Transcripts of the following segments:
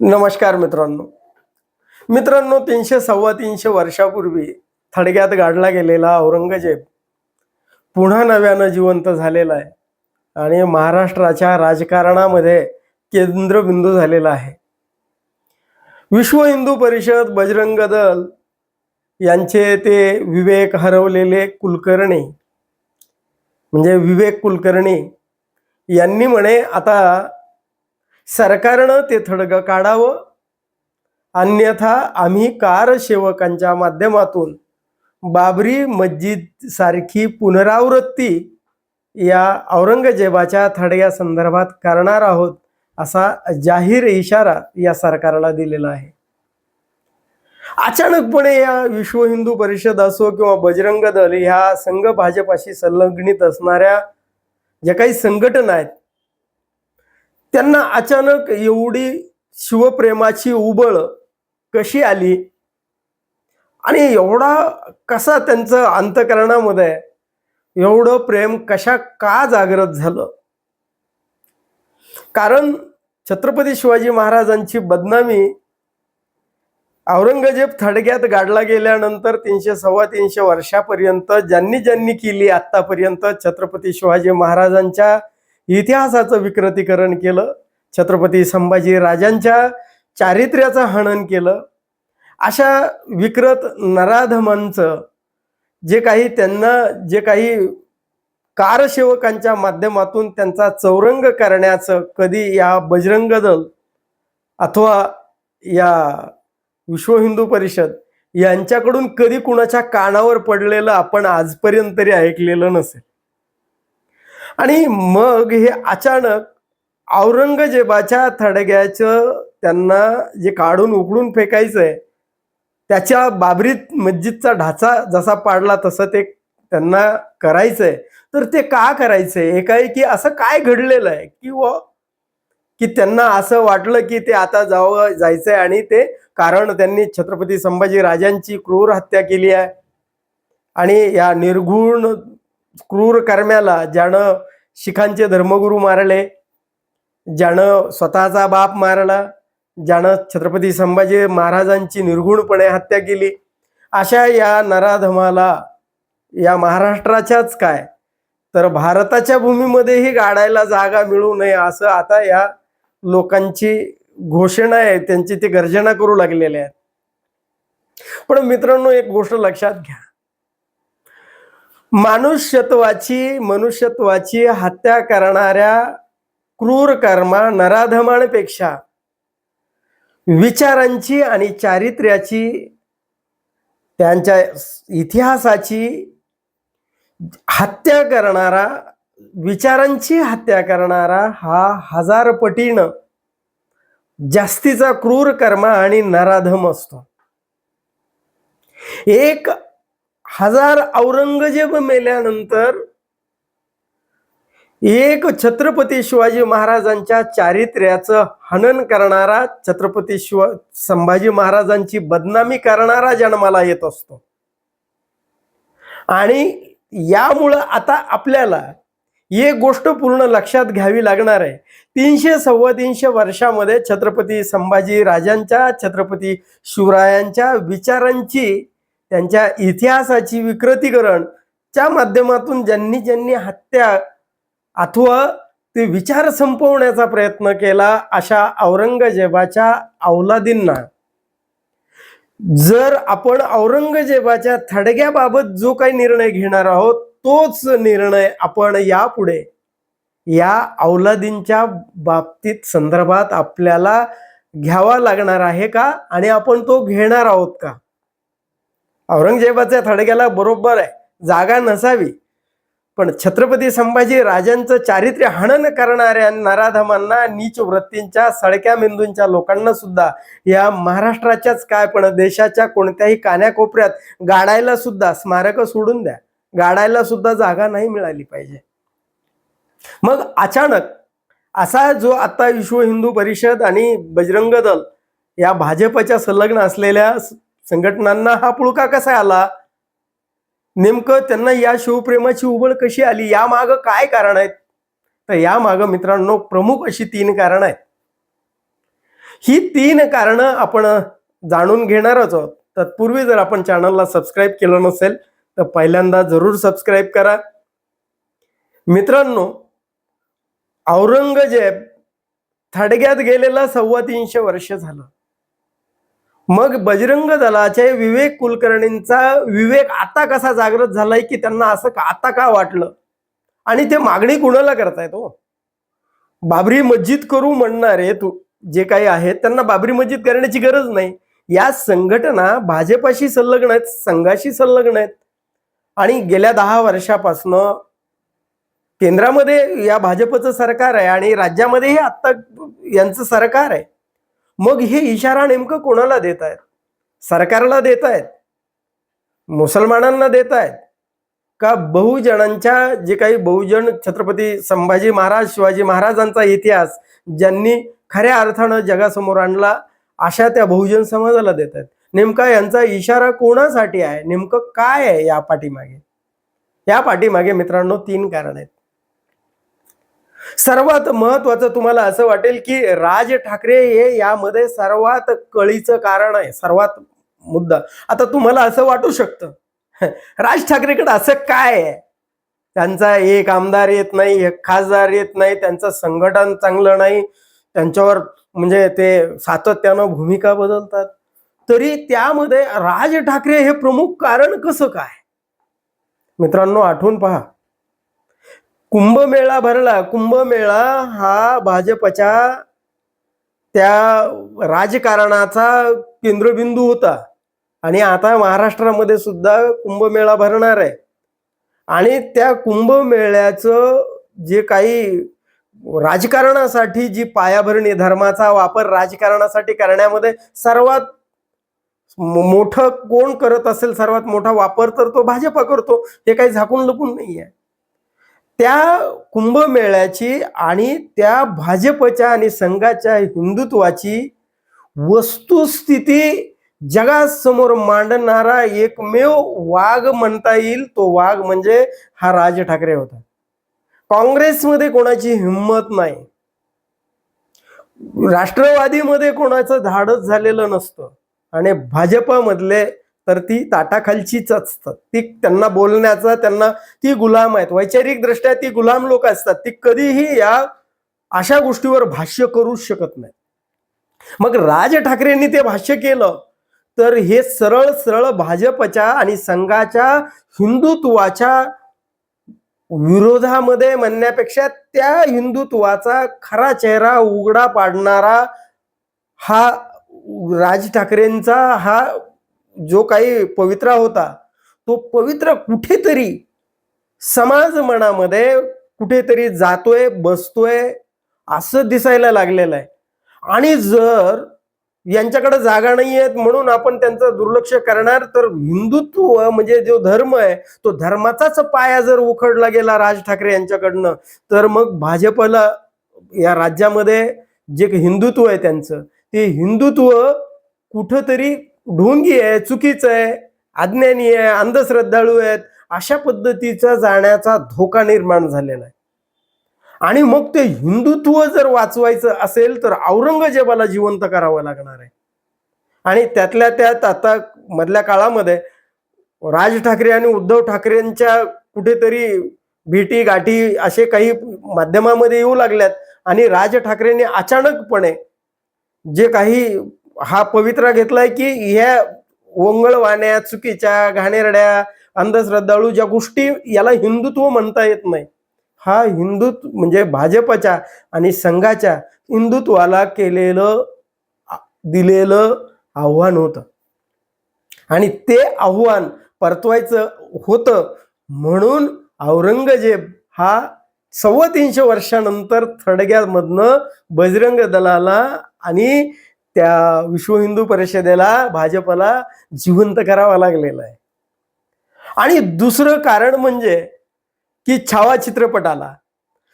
नमस्कार मित्रांनो. मित्रांनो तीनशे सव्वा तीनशे वर्षापूर्वी थडग्यात गाडला गेलेला औरंगजेब पुन्हा नव्यानं जिवंत झालेला आहे आणि महाराष्ट्राच्या राजकारणामध्ये केंद्रबिंदू झालेला आहे. विश्व हिंदू परिषद बजरंग दल यांचे ते विवेक हरवलेले कुलकर्णी म्हणजे विवेक कुलकर्णी यांनी म्हणे आता सरकारनं ते थडगं काढावं. अन्यथा आम्ही कारसेवकांच्या माध्यमातून बाबरी मस्जिद सारखी पुनरावृत्ती या औरंगजेबाच्या थडग्या संदर्भात करणार आहोत असा जाहीर इशारा या सरकारला दिलेला आहे. अचानकपणे या विश्व हिंदू परिषद असो किंवा बजरंग दल ह्या संघ भाजपाशी संलग्नित असणाऱ्या ज्या काही संघटना आहेत त्यांना अचानक एवढी शिवप्रेमाची उबळ कशी आली? आणि एवढा कसा त्यांचं अंतकरणामध्ये एवढं प्रेम कशा का जागृत झालं? कारण छत्रपती शिवाजी महाराजांची बदनामी औरंगजेब थडग्यात गाडला गेल्यानंतर तीनशे सव्वा तीनशे वर्षापर्यंत ज्यांनी ज्यांनी केली आतापर्यंत छत्रपती शिवाजी महाराजांच्या इतिहासाचं विकृतीकरण केलं. छत्रपती संभाजी राजांच्या चारित्र्याचं हनन केलं. अशा विकृत नराधमांचं जे काही त्यांना जे काही कारसेवकांच्या माध्यमातून त्यांचा चौरंग करण्याचं कधी या बजरंग दल अथवा या विश्व हिंदू परिषद यांच्याकडून कधी कुणाच्या कानावर पडलेलं आपण आजपर्यंत तरी ऐकलेलं नसेल. आणि मग हे अचानक औरंगजेबाच्या थडग्याचं त्यांना जे काढून उघडून फेकायचं आहे त्याच्या बाबरीत मस्जिदचा ढाचा जसा पाडला तसं ते त्यांना करायचंय. तर ते का करायचंय? एकाएकी असं काय घडलेलं आहे? किंवा की त्यांना असं वाटलं की ते आता जावं जायचंय आणि ते कारण त्यांनी छत्रपती संभाजी राजांची क्रूर हत्या केली आहे. आणि या निर्गुण क्रूर कर्म्याला ज्यानं शिखांचे धर्मगुरू मारले ज्यानं स्वतःचा बाप मारला ज्यानं छत्रपती संभाजी महाराजांची निर्गुणपणे हत्या केली अशा या नराधमाला या महाराष्ट्राच्याच काय? तर भारताच्या भूमीमध्येही गाडायला जागा मिळू नये असं आता या लोकांची घोषणा आहे त्यांची ती गर्जना करू लागलेल्या आहेत. पण मित्रांनो एक गोष्ट लक्षात घ्या. मानुष्यत्वाची मनुष्यत्वाची हत्या करणाऱ्या क्रूर कर्मा नराधमांपेक्षा विचारांची आणि चारित्र्याची त्यांच्या इतिहासाची हत्या करणारा विचारांची हत्या करणारा हा हजार पटीनं जास्तीचा क्रूर कर्मा आणि नराधम असतो. एक हजार औरंगजेब मेल्यानंतर एक छत्रपती शिवाजी महाराजांच्या चारित्र्याचं हनन करणारा छत्रपती शिव संभाजी महाराजांची बदनामी करणारा जन्माला येत असतो. आणि यामुळं आता आपल्याला एक गोष्ट पूर्ण लक्षात घ्यावी लागणार आहे. तीनशे सव्वा तीनशे वर्षामध्ये छत्रपती संभाजी राजांच्या छत्रपती शिवरायांच्या विचारांची त्यांच्या इतिहासाची विकृतीकरण च्या माध्यमातून ज्यांनी ज्यांनी हत्या अथवा ते विचार संपवण्याचा प्रयत्न केला अशा औरंगजेबाच्या अवलादींना. जर आपण औरंगजेबाच्या थडग्याबाबत जो काही निर्णय घेणार आहोत तोच निर्णय आपण यापुढे या अवलादींच्या बाबतीत संदर्भात आपल्याला घ्यावा लागणार आहे का? आणि आपण तो घेणार आहोत का? औरंगजेबाच्या थडग्याला बरोबर आहे जागा नसावी. पण छत्रपती संभाजी राजांचं चारित्र्य हनन करणाऱ्या नराधमांना नीच वृत्तींच्या सडक्या मेंदूंच्या लोकांना सुद्धा या महाराष्ट्राच्याच काय पण देशाच्या कोणत्याही कान्याकोपऱ्यात गाडायला सुद्धा स्मारक सोडून द्या. गाडायला सुद्धा जागा नाही मिळाली पाहिजे. मग अचानक असा जो आता विश्व हिंदू परिषद आणि बजरंग दल या भाजपच्या संलग्न असलेल्या संघटनांना हा पुळका कसा आला? नेमकं त्यांना या शिवप्रेमाची उबळ कशी आली? या माग काय कारण आहेत? तर या माग मित्रांनो प्रमुख अशी तीन कारण आहेत. ही तीन कारणं आपण जाणून घेणारच आहोत. तत्पूर्वी जर आपण चॅनलला सबस्क्राईब केलं नसेल तर पहिल्यांदा जरूर सबस्क्राईब करा. मित्रांनो औरंगजेब थडग्यात गेलेला सव्वा तीनशे वर्ष झालं. मग बजरंग दलाचे विवेक कुलकर्णींचा विवेक आता कसा जागृत झालाय की त्यांना असं का आता का वाटलं? आणि ते मागणी कुणाला करतायत हो? बाबरी मस्जिद करू म्हणणारे तू जे काही आहेत त्यांना बाबरी मस्जिद करण्याची गरज नाही. या संघटना भाजपाशी संलग्न आहेत संघाशी संलग्न आहेत. आणि गेल्या दहा वर्षापासनं केंद्रामध्ये या भाजपचं सरकार आहे आणि राज्यामध्येही आत्ता यांचं सरकार आहे. मग हे इशारा नेमकं कोणाला देत आहेत सरकारला देत आहेत मुसलमानांना देत आहेत का बहुजनांच्या जे काही बहुजन छत्रपती संभाजी महाराज शिवाजी महाराजांचा इतिहास ज्यांनी खऱ्या अर्थानं जगासमोर आणला अशा त्या बहुजन समाजाला देत आहेत नेमका यांचा इशारा कोणासाठी आहे? नेमकं काय आहे या पाठीमागे? या पाठीमागे मित्रांनो तीन कारण आहेत. सर्वात महत्वाचं तुम्हाला असं वाटेल की राज ठाकरे हे यामध्ये सर्वात कळीचं कारण आहे सर्वात मुद्दा. आता तुम्हाला असं वाटू शकतं. राज ठाकरेकडे असं काय आहे? त्यांचा एक आमदार येत नाही एक खासदार येत नाही त्यांचं संघटन चांगलं नाही त्यांच्यावर म्हणजे ते सातत्यानं भूमिका बदलतात. तरी त्यामध्ये राज ठाकरे हे प्रमुख कारण कसं काय? मित्रांनो आठवून पहा. कुंभमेळा भरला. कुंभमेळा हा भाजपच्या त्या राजकारणाचा केंद्रबिंदू होता. आणि आता महाराष्ट्रामध्ये सुद्धा कुंभमेळा भरणार आहे. आणि त्या कुंभमेळ्याचं जे काही राजकारणासाठी जी पायाभरणी धर्माचा वापर राजकारणासाठी करण्यामध्ये सर्वात मोठं कोण करत असेल सर्वात मोठा वापर तर तो भाजपा करतो. हे काही झाकून लपून नाही आहे त्या कुंभमेळ्याची आणि त्या भाजपच्या आणि संघाच्या हिंदुत्वाची वस्तुस्थिती जगासमोर मांडणारा एकमेव वाघ म्हणता येईल. तो वाघ म्हणजे हा राज ठाकरे होता. काँग्रेसमध्ये कोणाची हिंमत नाही. राष्ट्रवादीमध्ये कोणाचं धाडस झालेलं नसतं. आणि भाजपमधले तर ती ताटाखालचीच असतात. ती त्यांना बोलण्याचा त्यांना ती गुलाम आहेत. वैचारिक दृष्ट्या ती गुलाम लोक असतात. ती कधीही या अशा गोष्टीवर भाष्य करूच शकत नाही मग राज ठाकरेंनी ते भाष्य केलं तर हे सरळ सरळ भाजपच्या आणि संघाच्या हिंदुत्वाच्या विरोधामध्ये म्हणण्यापेक्षा त्या हिंदुत्वाचा खरा चेहरा उघडा पाडणारा हा राज ठाकरेंचा हा जो काही पवित्रा होता तो पवित्र कुठेतरी समाज मनामध्ये कुठेतरी जातोय बसतोय असं दिसायला लागलेलं आहे. आणि जर यांच्याकडे जागा नाही आहेत म्हणून आपण त्यांचं दुर्लक्ष करणार तर हिंदुत्व म्हणजे जो धर्म आहे तो धर्माचाच पाया जर उखडला गेला राज ठाकरे यांच्याकडनं तर मग भाजपला या राज्यामध्ये जे काही हिंदुत्व आहे त्यांचं ते हिंदुत्व कुठंतरी ढोंगी आहे चुकीचं आहे अज्ञानी आहे अंधश्रद्धाळू आहेत अशा पद्धतीचा जाण्याचा धोका निर्माण झालेला आहे. आणि मग ते हिंदुत्व जर वाचवायचं असेल तर औरंगजेबाला जिवंत करावं लागणार आहे. आणि त्यातल्या त्यात आता मधल्या काळामध्ये राज ठाकरे आणि उद्धव ठाकरेंच्या कुठेतरी भेटी गाठी असे काही माध्यमामध्ये येऊ लागल्यात. आणि राज ठाकरेंनी अचानकपणे जे काही हा पवित्रा घेतलाय की ह्या ओंगळवाण्या चुकीच्या घाणेरड्या अंधश्रद्धाळू ज्या गोष्टी याला हिंदुत्व म्हणता येत नाही हा हिंदुत्व म्हणजे भाजपच्या आणि संघाच्या हिंदुत्वाला केलेलं दिलेलं आव्हान होतं. आणि ते आव्हान परतवायचं होतं म्हणून औरंगजेब हा सव्वा तीनशे वर्षानंतर थडग्यामधनं बजरंग दलाला आणि त्या विश्व हिंदू परिषदेला भाजपला जिवंत करावा लागलेला आहे. आणि दुसरं कारण म्हणजे की छावा चित्रपटाला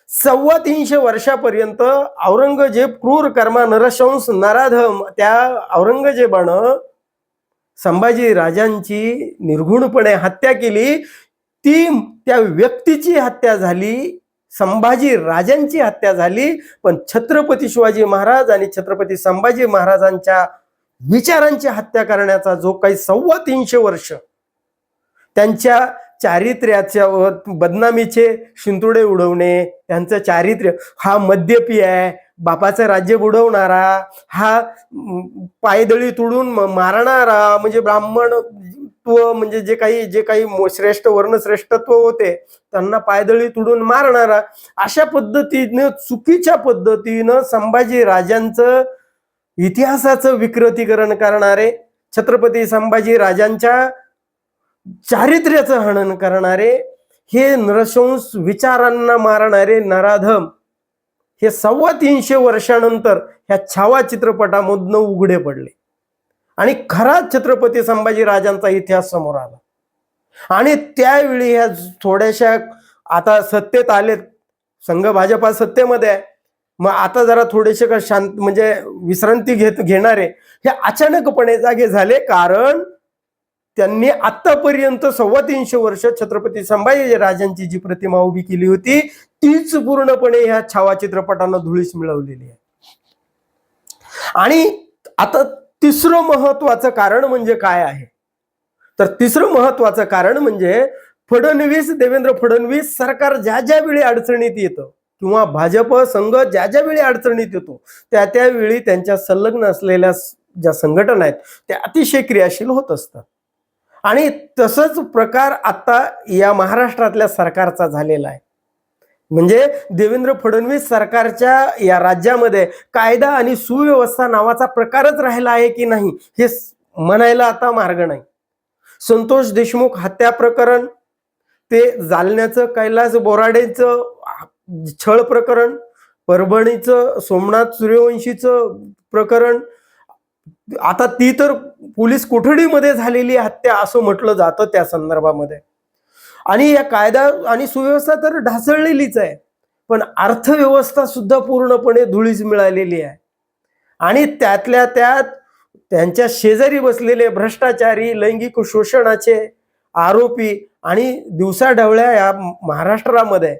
सव्वा तीनशे वर्षापर्यंत औरंगजेब क्रूर कर्मा नरशंस नराधम त्या औरंगजेबानं संभाजी राजांची निर्घुणपणे हत्या केली. ती त्या व्यक्तीची हत्या झाली. संभाजी राजांची हत्या झाली. पण छत्रपती शिवाजी महाराज आणि छत्रपती संभाजी महाराजांच्या विचारांची हत्या करण्याचा जो काही सव्वा तीनशे वर्ष त्यांच्या चारित्र्याच्या बदनामीचे शिंतुडे उडवणे त्यांचं चारित्र्य हा मद्यपी आहे बापाचं राज्य बुडवणारा हा पायदळी तुडून मारणारा म्हणजे ब्राह्मण म्हणजे जे काही जे काही श्रेष्ठ वर्णश्रेष्ठत्व होते त्यांना पायदळी तुडून मारणारा अशा पद्धतीनं चुकीच्या पद्धतीनं संभाजी राजांचं इतिहासाचं विकृतीकरण करणारे छत्रपती संभाजी राजांच्या चारित्र्याचं हनन करणारे हे नरशंस विचारांना मारणारे नराधम हे सव्वा तीनशे वर्षानंतर ह्या छावा चित्रपटामधनं उघडे पडले. आणि खरा छत्रपती संभाजी राजांचा इतिहास समोर आला. आणि त्यावेळी ह्या थोड्याशा आता सत्तेत आलेत संघ भाजपा सत्तेमध्ये आहे. मग आता जरा थोडेसे का शांत म्हणजे विश्रांती घेत घेणारे हे अचानकपणे जागे झाले कारण त्यांनी आतापर्यंत सव्वा तीनशे वर्ष छत्रपती संभाजी राजांची जी प्रतिमा उभी केली होती तीच पूर्णपणे ह्या छावा चित्रपटांना धुळीस मिळवलेली आहे. आणि आता तिसरं महत्वाचं कारण म्हणजे काय आहे? तर तिसरं महत्वाचं कारण म्हणजे फडणवीस देवेंद्र फडणवीस सरकार ज्या ज्या वेळी अडचणीत येतं किंवा भाजप संघ ज्या ज्या वेळी अडचणीत येतो त्या त्यावेळी त्यांच्या संलग्न असलेल्या ज्या संघटना आहेत त्या अतिशय क्रियाशील होत असतात. आणि तसंच प्रकार आता या महाराष्ट्रातल्या सरकारचा झालेला आहे. म्हणजे देवेंद्र फडणवीस सरकारच्या या राज्यामध्ये कायदा आणि सुव्यवस्था नावाचा प्रकारच राहिला आहे की नाही हे म्हणायला आता मार्ग नाही. संतोष देशमुख हत्या प्रकरण ते जालन्याचं कैलास बोराडेचं छळ प्रकरण परभणीचं सोमनाथ सूर्यवंशीचं प्रकरण आता ती तर पोलीस कोठडीमध्ये झालेली हत्या असं म्हटलं जातं त्या संदर्भामध्ये. आणि या कायदा आणि सुव्यवस्था तर ढासळलेलीच आहे. पण अर्थव्यवस्था सुद्धा पूर्णपणे धुळीच मिळालेली आहे. आणि त्यातल्या त्यात त्यांच्या शेजारी बसलेले भ्रष्टाचारी लैंगिक शोषणाचे आरोपी आणि दिवसाढवळ्या या महाराष्ट्रामध्ये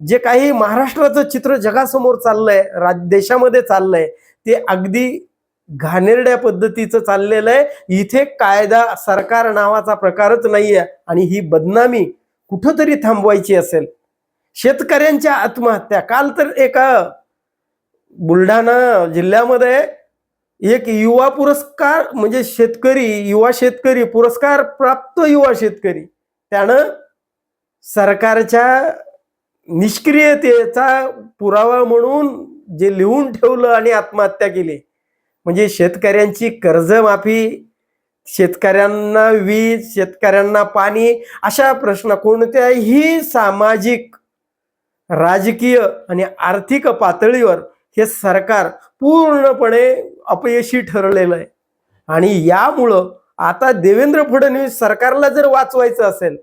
जे काही महाराष्ट्राचं चित्र जगासमोर चाललंय राज देशामध्ये चाललंय ते अगदी घाणेरड्या पद्धतीचं चाललेलं आहे. इथे कायदा सरकार नावाचा प्रकारच नाहीये आणि ही बदनामी कुठंतरी थांबवायची असेल. शेतकऱ्यांच्या आत्महत्या. काल तर एका बुलढाणा जिल्ह्यामध्ये एक युवा पुरस्कार म्हणजे शेतकरी युवा शेतकरी पुरस्कार प्राप्त युवा शेतकरी. त्यानं सरकारच्या निष्क्रियतेचा पुरावा म्हणून जे लिहून ठेवलं आणि आत्महत्या केली. म्हणजे शेतकऱ्यांची कर्जमाफी शेतकऱ्यांना वीज शेतकऱ्यांना पाणी अशा प्रश्न कोणत्याही सामाजिक राजकीय आणि आर्थिक पातळीवर हे सरकार पूर्णपणे अपयशी ठरलेलं आहे. आणि यामुळं आता देवेंद्र फडणवीस सरकारला जर वाचवायचं असेल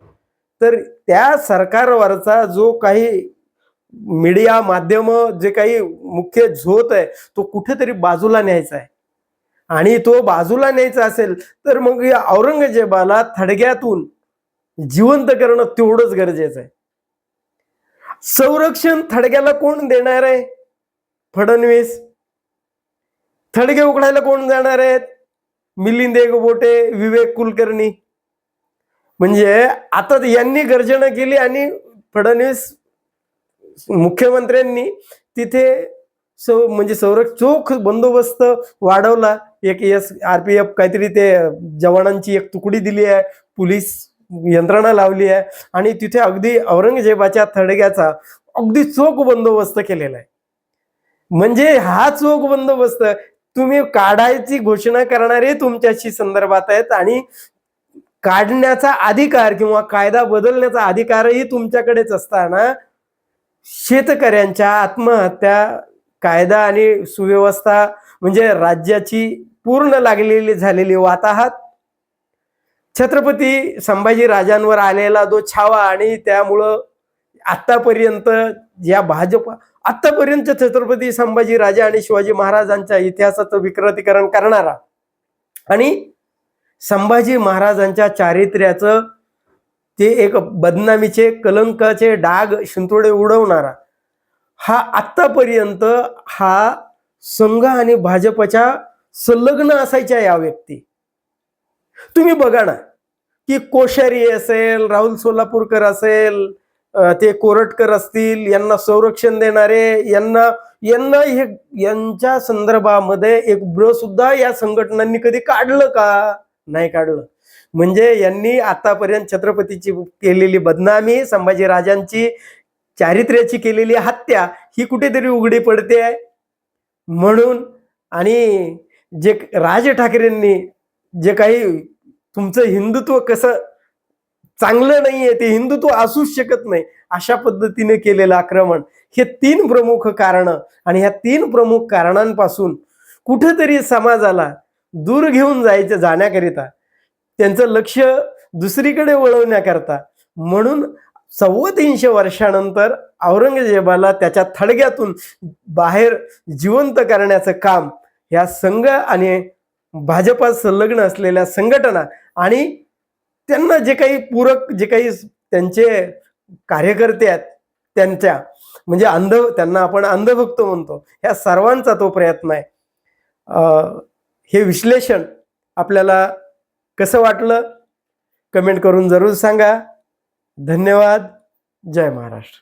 तर त्या सरकारवरचा जो काही मीडिया माध्यम जे काही मुख्य झोत आहे तो कुठेतरी बाजूला न्यायचा आहे. आणि तो बाजूला न्यायचा असेल तर मग या औरंगजेबाला थडग्यातून जिवंत करणं तेवढंच गरजेचं आहे. संरक्षण थडग्याला कोण देणार आहे? फडणवीस. थडगे उघडायला कोण जाणार आहेत? मिलिंद एकबोटे विवेक कुलकर्णी. म्हणजे आता यांनी गर्जना केली आणि फडणवीस मुख्यमंत्र्यांनी तिथे सौ म्हणजे संरक्षण चोख बंदोबस्त वाढवला. एक एस आर पी एफ काहीतरी ते जवानांची एक तुकडी दिली आहे पोलीस यंत्रणा लावली आहे आणि तिथे अगदी औरंगजेबाच्या थडग्याचा अगदी चोख बंदोबस्त केलेला आहे. म्हणजे हा चोख बंदोबस्त तुम्ही काढायची घोषणा करणारे तुमच्याशी संदर्भात आहेत आणि काढण्याचा अधिकार किंवा कायदा बदलण्याचा अधिकारही तुमच्याकडेच असताना शेतकऱ्यांच्या आत्महत्या कायदा आणि सुव्यवस्था म्हणजे राज्याची पूर्ण लागलेली झालेली वाताहात. छत्रपती संभाजी राजांवर आलेला जो छावा आणि त्यामुळं आतापर्यंत या भाजप आतापर्यंत छत्रपती संभाजी राजा आणि शिवाजी महाराजांच्या इतिहासाचं विकृतीकरण करणारा आणि संभाजी महाराजांच्या चारित्र्याचं ते एक बदनामीचे कलंकाचे डाग शिंतोडे उडवणारा हा आत्तापर्यंत हा संघ आणि भाजपच्या संलग्न असायच्या या व्यक्ती. तुम्ही बघा ना की कोश्यारी असेल राहुल सोलापूरकर असेल ते कोरटकर असतील यांना संरक्षण देणारे यांना यांना हे यांच्या संदर्भामध्ये एक ब्र सुद्धा या संघटनांनी कधी काढलं का? नाही काढलं. म्हणजे यांनी आतापर्यंत छत्रपतीची केलेली बदनामी संभाजीराजांची चारित्र्याची केलेली हत्या ही कुठेतरी उघडी पडते म्हणून आणि जे राज ठाकरेंनी जे काही तुमचं हिंदुत्व कसं चांगलं नाहीये ते हिंदुत्व असूच शकत नाही अशा पद्धतीने केलेलं आक्रमण हे तीन प्रमुख कारण आणि ह्या तीन प्रमुख कारणांपासून कुठेतरी समाजाला दूर घेऊन जायचं जाण्याकरिता त्यांचं लक्ष दुसरीकडे वळवण्याकरता म्हणून सव्वा तीनशे वर्षानंतर औरंगजेबाला त्याच्या थडग्यातून बाहेर जिवंत करण्याचं काम ह्या संघ आणि भाजपात संलग्न असलेल्या संघटना आणि त्यांना जे काही पूरक जे काही त्यांचे कार्यकर्ते आहेत त्यांच्या म्हणजे अंध त्यांना आपण अंधभक्त म्हणतो ह्या सर्वांचा तो प्रयत्न आहे. हे विश्लेषण आपल्याला कसं वाटलं? कमेंट करून जरूर सांगा. धन्यवाद. जय महाराष्ट्र.